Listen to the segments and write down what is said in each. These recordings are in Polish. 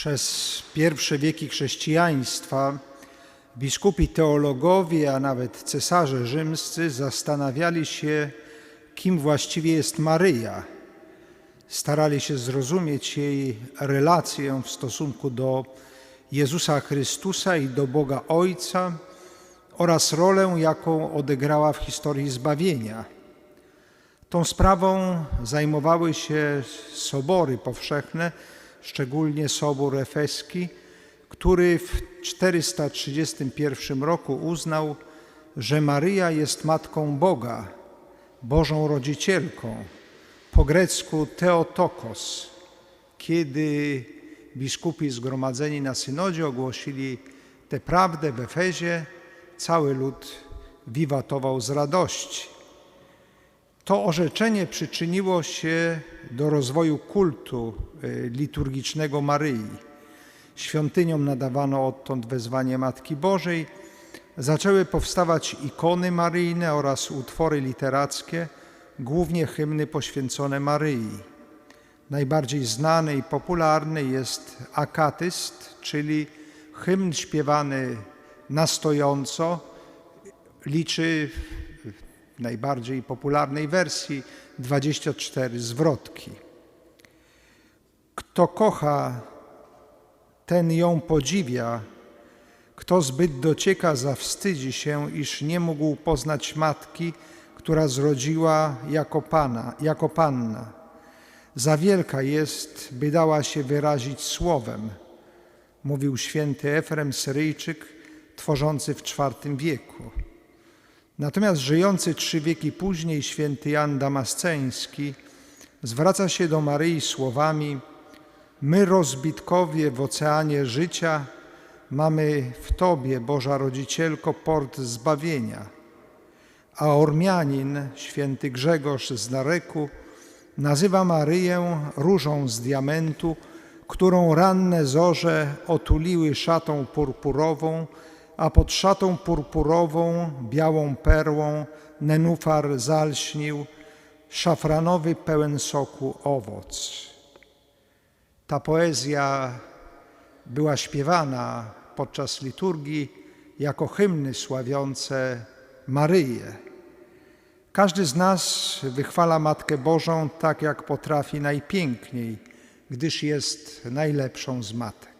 Przez pierwsze wieki chrześcijaństwa biskupi teologowie, a nawet cesarze rzymscy zastanawiali się, kim właściwie jest Maryja. Starali się zrozumieć jej relację w stosunku do Jezusa Chrystusa i do Boga Ojca oraz rolę, jaką odegrała w historii zbawienia. Tą sprawą zajmowały się sobory powszechne, szczególnie Sobór Efeski, który w 431 roku uznał, że Maryja jest Matką Boga, Bożą Rodzicielką, po grecku Theotokos. Kiedy biskupi zgromadzeni na synodzie ogłosili tę prawdę w Efezie, cały lud wiwatował z radości. To orzeczenie przyczyniło się do rozwoju kultu y, liturgicznego Maryi. Świątyniom nadawano odtąd wezwanie Matki Bożej. Zaczęły powstawać ikony maryjne oraz utwory literackie, głównie hymny poświęcone Maryi. Najbardziej znany i popularny jest akatyst, czyli hymn śpiewany na stojąco, liczy najbardziej popularnej wersji 24 zwrotki. Kto kocha, ten ją podziwia, kto zbyt docieka, zawstydzi się, iż nie mógł poznać matki, która zrodziła jako, pana, jako panna. Za wielka jest, by dała się wyrazić słowem, mówił święty Efrem Syryjczyk, tworzący w IV wieku. Natomiast żyjący trzy wieki później święty Jan Damasceński zwraca się do Maryi słowami: My, rozbitkowie w oceanie życia, mamy w Tobie, Boża Rodzicielko, port zbawienia. A Ormianin, święty Grzegorz z Nareku, nazywa Maryję różą z diamentu, którą ranne zorze otuliły szatą purpurową, a pod szatą purpurową, białą perłą, nenufar zalśnił, szafranowy pełen soku owoc. Ta poezja była śpiewana podczas liturgii jako hymny sławiące Maryję. Każdy z nas wychwala Matkę Bożą tak, jak potrafi najpiękniej, gdyż jest najlepszą z matek.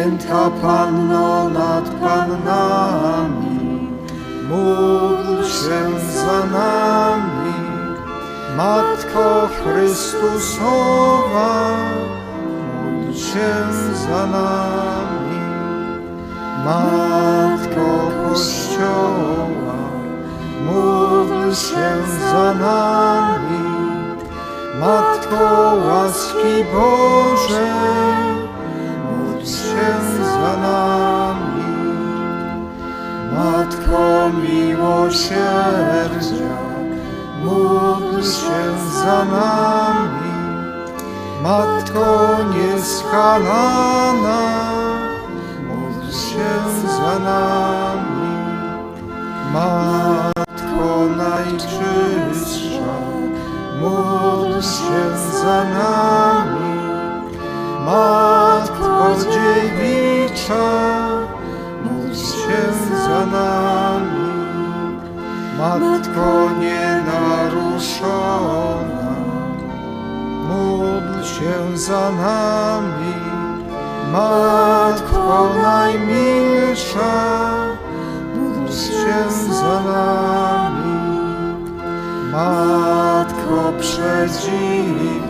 Święta Panno nad Pannami, módl się za nami. Matko Chrystusowa, módl się za nami. Matko Kościoła, módl się za nami. Matko łaski Bożej, za nami. Matko miłosierdzia, módl się za nami. Matko nieskalana, módl się za nami. Matko najczystsza, módl się za nami. Matko dziewicza, módl się za nami. Matko nienaruszona, módl się za nami. Matko najmilsza, módl się za nami. Matko przedziwna,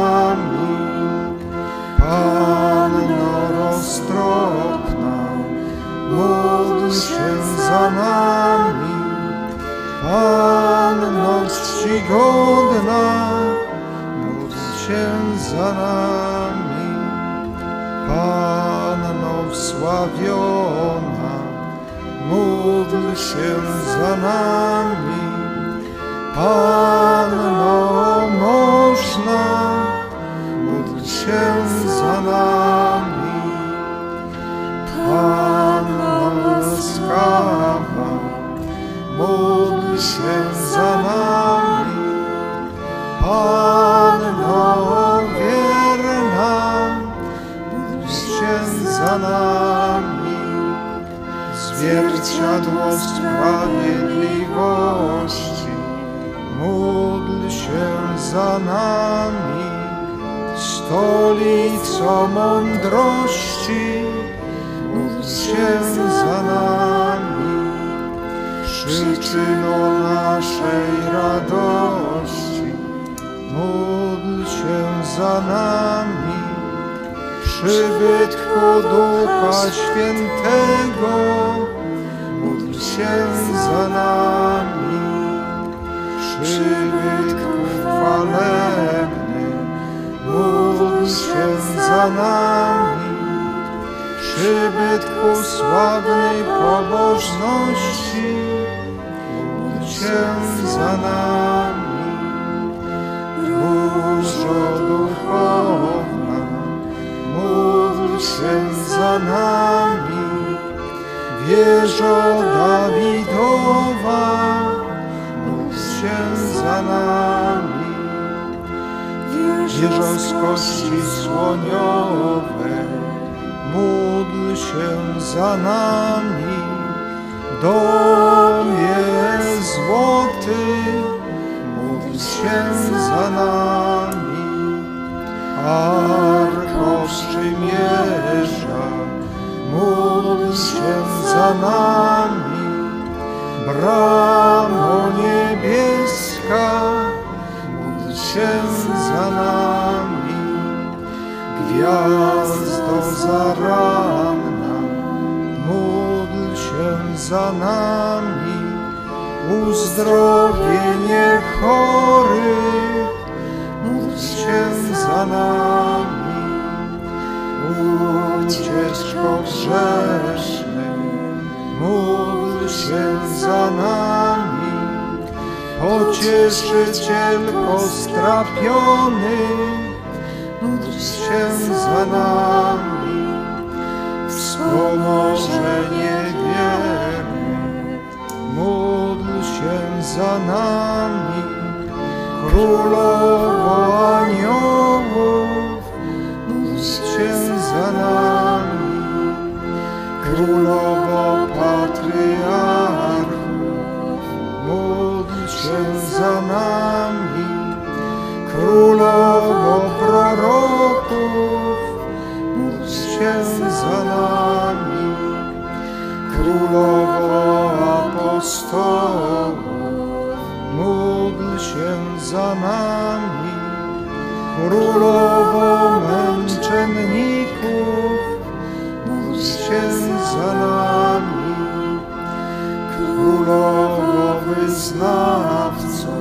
Czcigodna, módl się za nami. Panno wsławiona, módl się za nami. Panno można, módl się sprawiedliwości, módl się za nami. Stolico mądrości, módl się za nami. Przyczyną naszej radości, módl się za nami. Przybytku Ducha Świętego, się za nami. Przybytku chwalebny, módl się za nami. Przybytku sławnej pobożności, módl się za nami. Różo duchowna, módl się za nami. Wieżo Dawidowa, módl się za nami. Wieżo z kości słoniowej, módl się za nami. Domie złoty, módl się za nami. Arko za nami. Bramo niebieska, módl się za nami. Gwiazdo zaranna, módl się za nami. Uzdrowienie chorych, módl się za nami. Ucieczko grzesznych, módl się za nami. Pocieszycielko strapionych, módl się za nami. Wspomożenie wiernych, módl się za nami. Królowo aniołów, módl się za nami. Królowo apostołów, módl się za nami. Królowo męczenników, módl się za nami. Królowo wyznawców,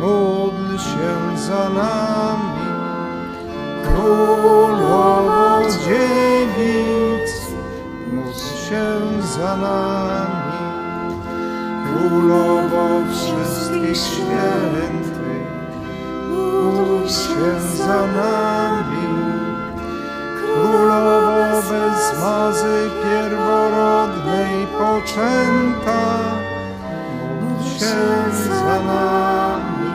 módl się za nami. Królowo dziewic, módl się za nami. Królowo wszystkich świętych, módl się za nami. Królowo bez mazy pierworodnej poczęta, módl się za nami.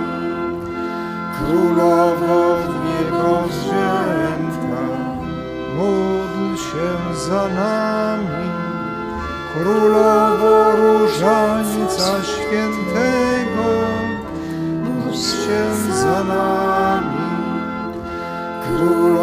Królowo w niebo wzięta, módl się za nami. Królowo Różańca Świętego, módl się za nami. Królowo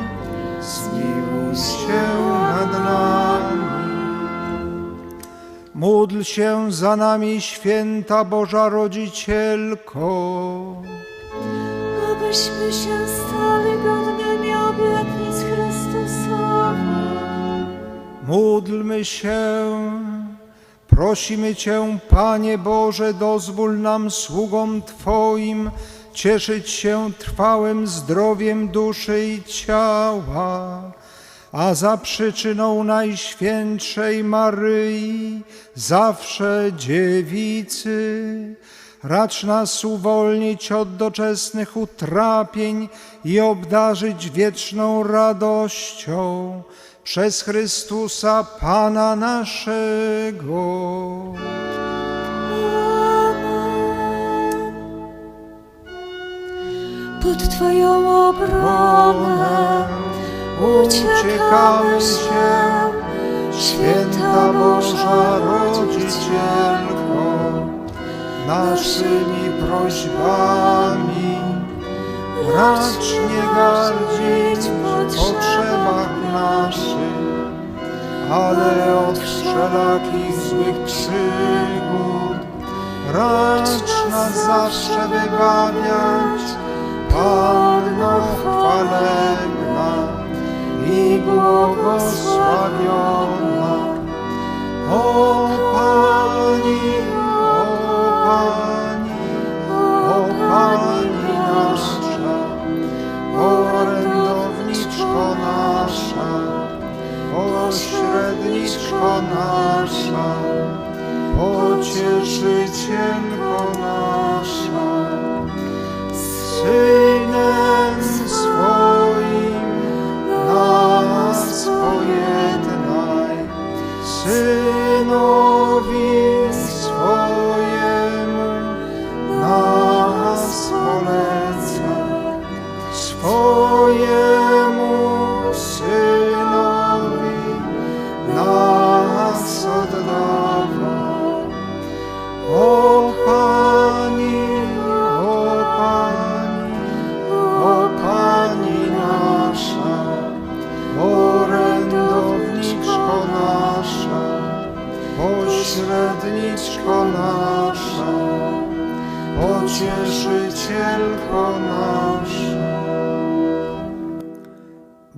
Módl się za nami, święta Boża Rodzicielko. abyśmy się stali godnymi obietnic Chrystusowych. Módlmy się, prosimy Cię, Panie Boże, dozwól nam, sługom Twoim, cieszyć się trwałym zdrowiem duszy i ciała, a za przyczyną Najświętszej Maryi, zawsze dziewicy, racz nas uwolnić od doczesnych utrapień i obdarzyć wieczną radością przez Chrystusa Pana naszego. Pod Twoją obronę uciekamy się, Święta Boża Rodzicielko, naszymi prośbami racz nie gardzić w potrzebach naszych, ale od wszelakich złych przygód racz nas zawsze wybawiać, Panno chwalebna i błogosławiona. O Pani, o Pani, o Pani nasza, orędowniczko nasza, pośredniczko nasza, pocieszycielko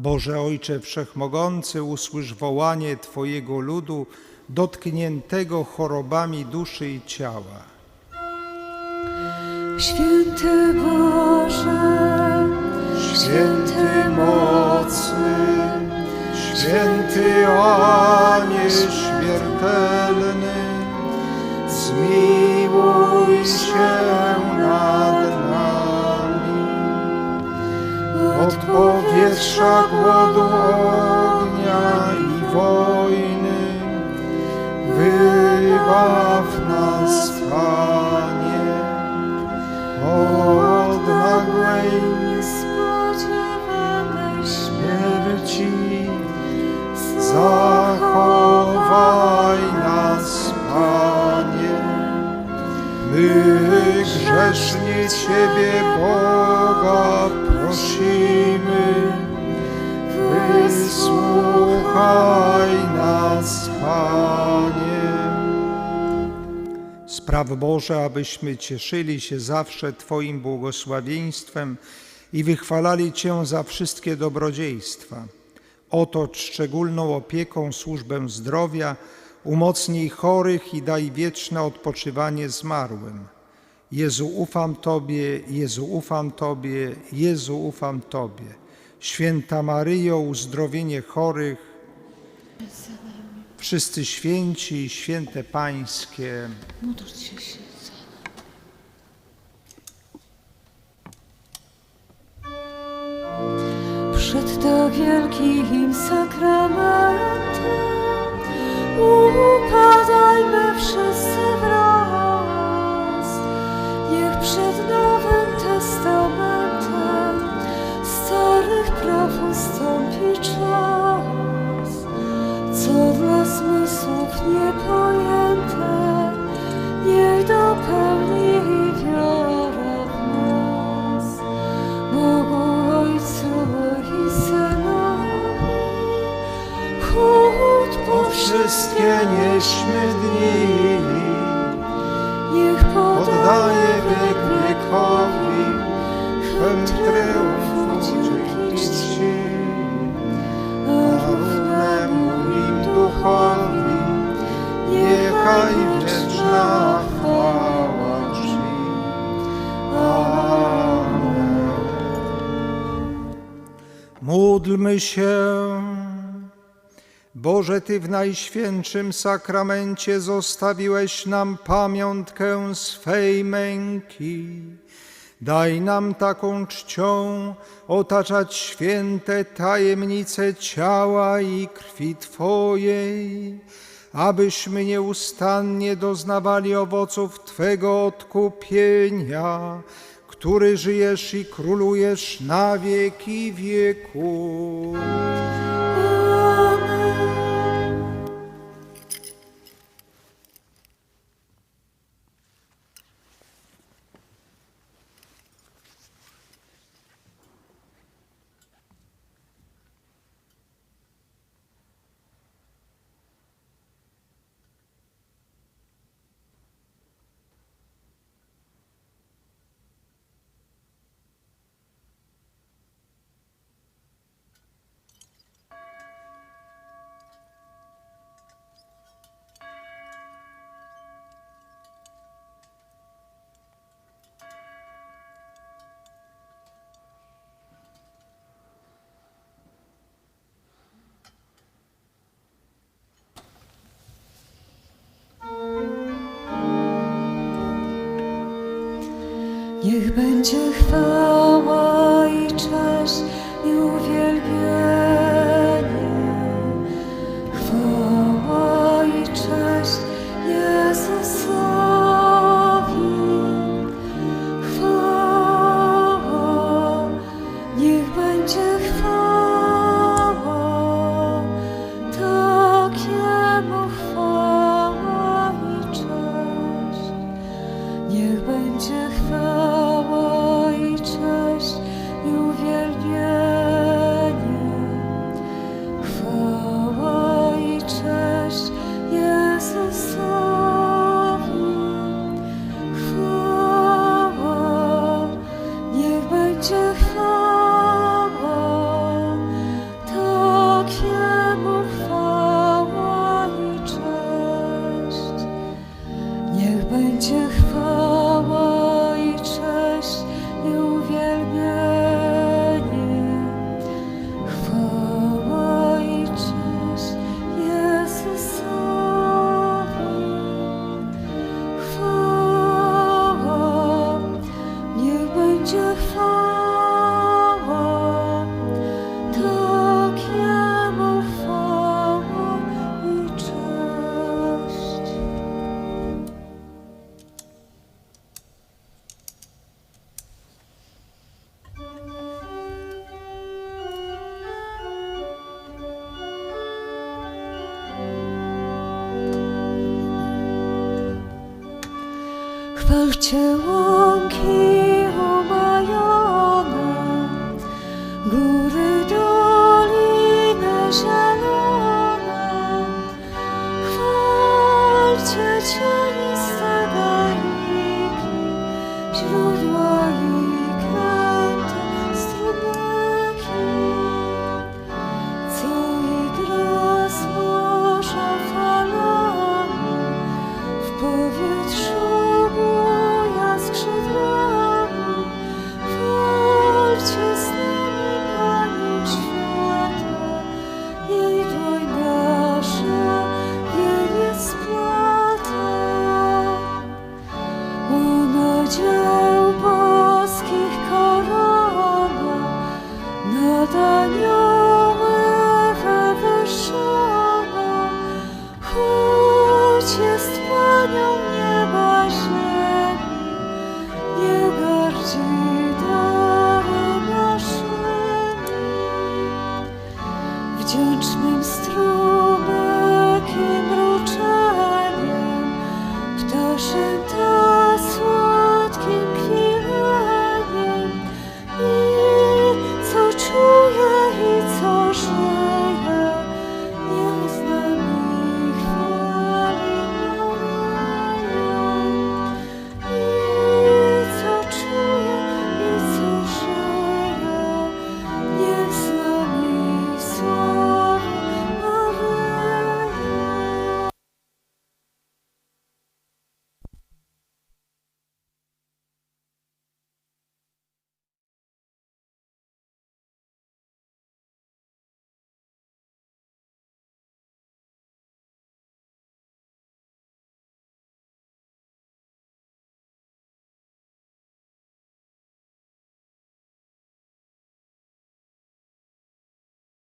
Boże Ojcze Wszechmogący, usłysz wołanie Twojego ludu dotkniętego chorobami duszy i ciała. Święty Boże, Święty mocny, święty Anie śmiertelny, zmiłuj się nad nami. Od powietrza głodu ognia i wojny, wybaw nas, Panie, od nagłej Spraw Boże, abyśmy cieszyli się zawsze Twoim błogosławieństwem i wychwalali Cię za wszystkie dobrodziejstwa. Otocz szczególną opieką służbę zdrowia, umocnij chorych i daj wieczne odpoczywanie zmarłym. Jezu, ufam Tobie, Jezu, ufam Tobie, Jezu, ufam Tobie. Święta Maryjo, uzdrowienie chorych, wszyscy święci i święte Pańskie, się Przed tak wielkim sakramentem upadajmy wszyscy. Niepojęte, dopełni wiara w nas. Bogu Ojcu i Synowi, chód po wszystkie nieśmy dni. Módlmy się. Boże, Ty w Najświętszym Sakramencie zostawiłeś nam pamiątkę swej męki. Daj nam taką czcią otaczać święte tajemnice ciała i krwi Twojej, abyśmy nieustannie doznawali owoców Twego odkupienia, który żyjesz i królujesz na wieki wieków. Niech będzie chwała 펼쳐온 길.